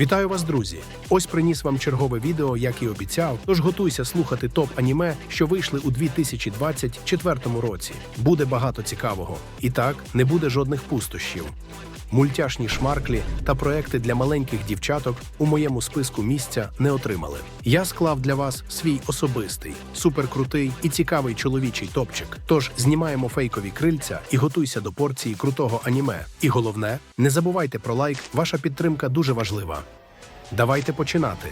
Вітаю вас, друзі! Ось приніс вам чергове відео, як і обіцяв. Тож готуйся слухати топ аніме, що вийшли у 2024 році. Буде багато цікавого. І так, не буде жодних пустощів. Мультяшні шмарклі та проекти для маленьких дівчаток у моєму списку місця не отримали. Я склав для вас свій особистий, суперкрутий і цікавий чоловічий топчик. Тож знімаємо фейкові крильця і готуйся до порції крутого аніме. І головне, не забувайте про лайк, ваша підтримка дуже важлива. Давайте починати.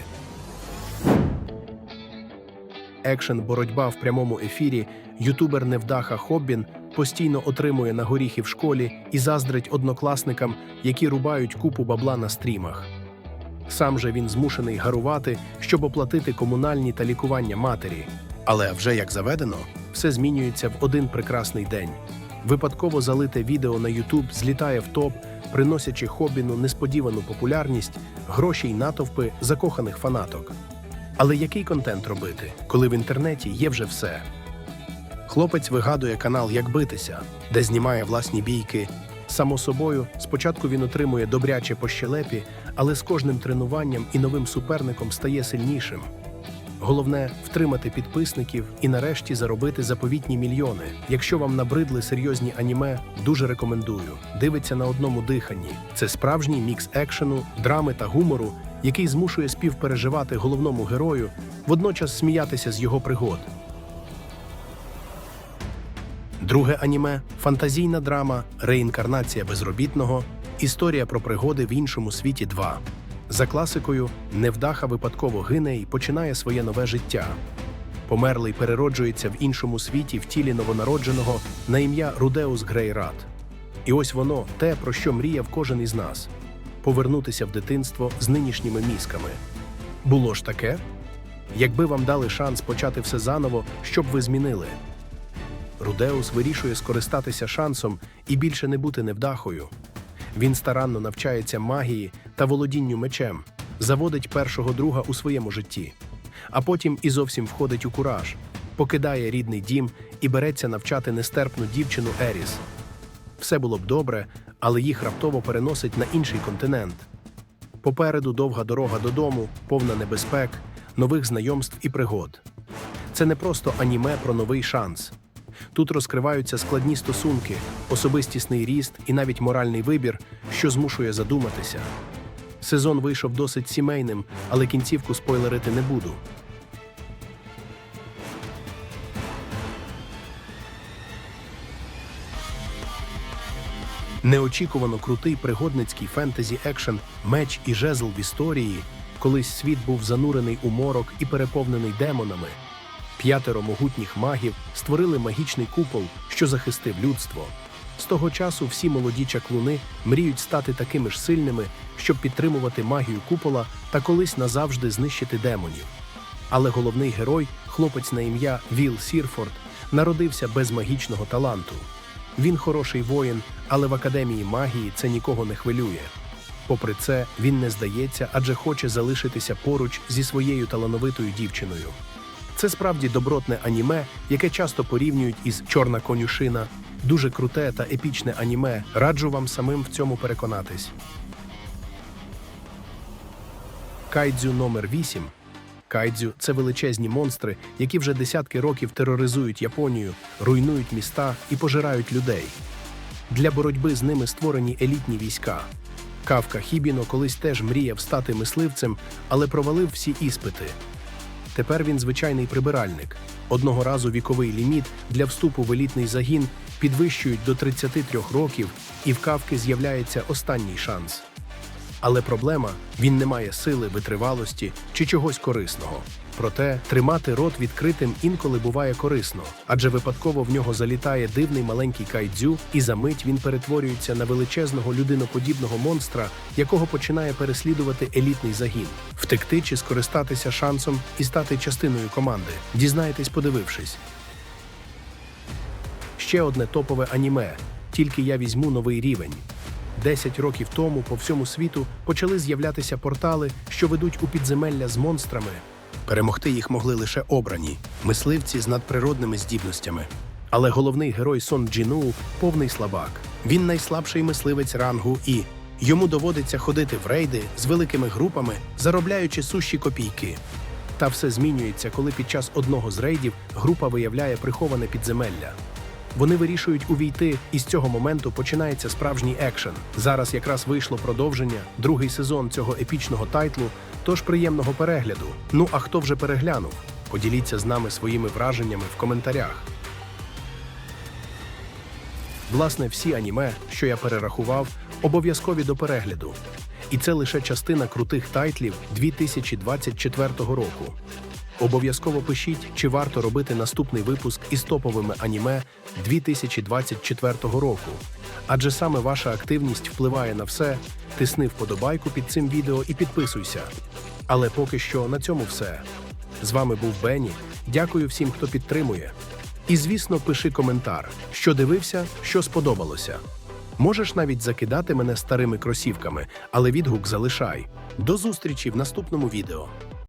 Екшен боротьба в прямому ефірі. Ютубер Невдаха Хоббін постійно отримує на горіхи в школі і заздрить однокласникам, які рубають купу бабла на стрімах. Сам же він змушений гарувати, щоб оплатити комунальні та лікування матері. Але вже як заведено, все змінюється в один прекрасний день. Випадково залите відео на Ютуб злітає в топ, приносячи Хоббіну несподівану популярність, гроші й натовпи закоханих фанаток. Але який контент робити, коли в інтернеті є вже все? Хлопець вигадує канал Як битися, де знімає власні бійки. Само собою, спочатку він отримує добряче по щелепі, але з кожним тренуванням і новим суперником стає сильнішим. Головне втримати підписників і нарешті заробити заповітні мільйони. Якщо вам набридли серйозні аніме, дуже рекомендую. Дивиться на одному диханні. Це справжній мікс екшену, драми та гумору, який змушує співпереживати головному герою, водночас сміятися з його пригод. Друге аніме фантазійна драма Реінкарнація безробітного. Історія про пригоди в іншому світі 2. За класикою, невдаха випадково гине і починає своє нове життя. Померлий перероджується в іншому світі в тілі новонародженого на ім'я Рудеус Грейрат. І ось воно, те, про що мріяв кожен із нас повернутися в дитинство з нинішніми мізками. Було ж таке? Якби вам дали шанс почати все заново, що б ви змінили? Рудеус вирішує скористатися шансом і більше не бути невдахою. Він старанно навчається магії та володінню мечем, заводить першого друга у своєму житті, а потім і зовсім входить у кураж, покидає рідний дім і береться навчати нестерпну дівчину Еріс. Все було б добре, але їх раптово переносить на інший континент. Попереду довга дорога додому, повна небезпек, нових знайомств і пригод. Це не просто аніме про новий шанс. Тут розкриваються складні стосунки, особистісний ріст і навіть моральний вибір, що змушує задуматися. Сезон вийшов досить сімейним, але кінцівку спойлерити не буду. Неочікувано крутий пригодницький фентезі екшен Меч і жезл в історії. Колись світ був занурений у морок і переповнений демонами. П'ятеро могутніх магів створили магічний купол, що захистив людство. З того часу всі молоді чаклуни мріють стати такими ж сильними, щоб підтримувати магію купола та колись назавжди знищити демонів. Але головний герой, хлопець на ім'я Віл Сірфорд, народився без магічного таланту. Він хороший воїн, але в академії магії це нікого не хвилює. Попри це, він не здається, адже хоче залишитися поруч зі своєю талановитою дівчиною. Це справді добротне аніме, яке часто порівнюють із Чорна конюшина. Дуже круте та епічне аніме. Раджу вам самим в цьому переконатись. Кайдзю номер 8 Кайдзю це величезні монстри, які вже десятки років тероризують Японію, руйнують міста і пожирають людей. Для боротьби з ними створені елітні війська. Кавка Хібіно колись теж мріяв стати мисливцем, але провалив всі іспити. Тепер він звичайний прибиральник. Одного разу віковий ліміт для вступу в елітний загін підвищують до 33 років, і в кавки з'являється останній шанс. Але проблема він не має сили, витривалості чи чогось корисного. Проте тримати рот відкритим інколи буває корисно, адже випадково в нього залітає дивний маленький кайдзю, і за мить він перетворюється на величезного людиноподібного монстра, якого починає переслідувати елітний загін, втекти чи скористатися шансом і стати частиною команди. Дізнаєтесь, подивившись. Ще одне топове аніме. Тільки я візьму новий рівень. Десять років тому по всьому світу почали з'являтися портали, що ведуть у підземелля з монстрами. Перемогти їх могли лише обрані мисливці з надприродними здібностями. Але головний герой Сон Джіну повний слабак. Він найслабший мисливець рангу і Йому доводиться ходити в рейди з великими групами, заробляючи сущі копійки. Та все змінюється, коли під час одного з рейдів група виявляє приховане підземелля. Вони вирішують увійти, і з цього моменту починається справжній екшен. Зараз якраз вийшло продовження, другий сезон цього епічного тайтлу, тож приємного перегляду. Ну а хто вже переглянув? Поділіться з нами своїми враженнями в коментарях. Власне, всі аніме, що я перерахував, обов'язкові до перегляду. І це лише частина крутих тайтлів 2024 року. Обов'язково пишіть, чи варто робити наступний випуск із топовими аніме 2024 року. Адже саме ваша активність впливає на все. Тисни вподобайку під цим відео і підписуйся. Але поки що на цьому все. З вами був Бенні. Дякую всім, хто підтримує. І звісно, пиши коментар, що дивився, що сподобалося. Можеш навіть закидати мене старими кросівками, але відгук залишай. До зустрічі в наступному відео.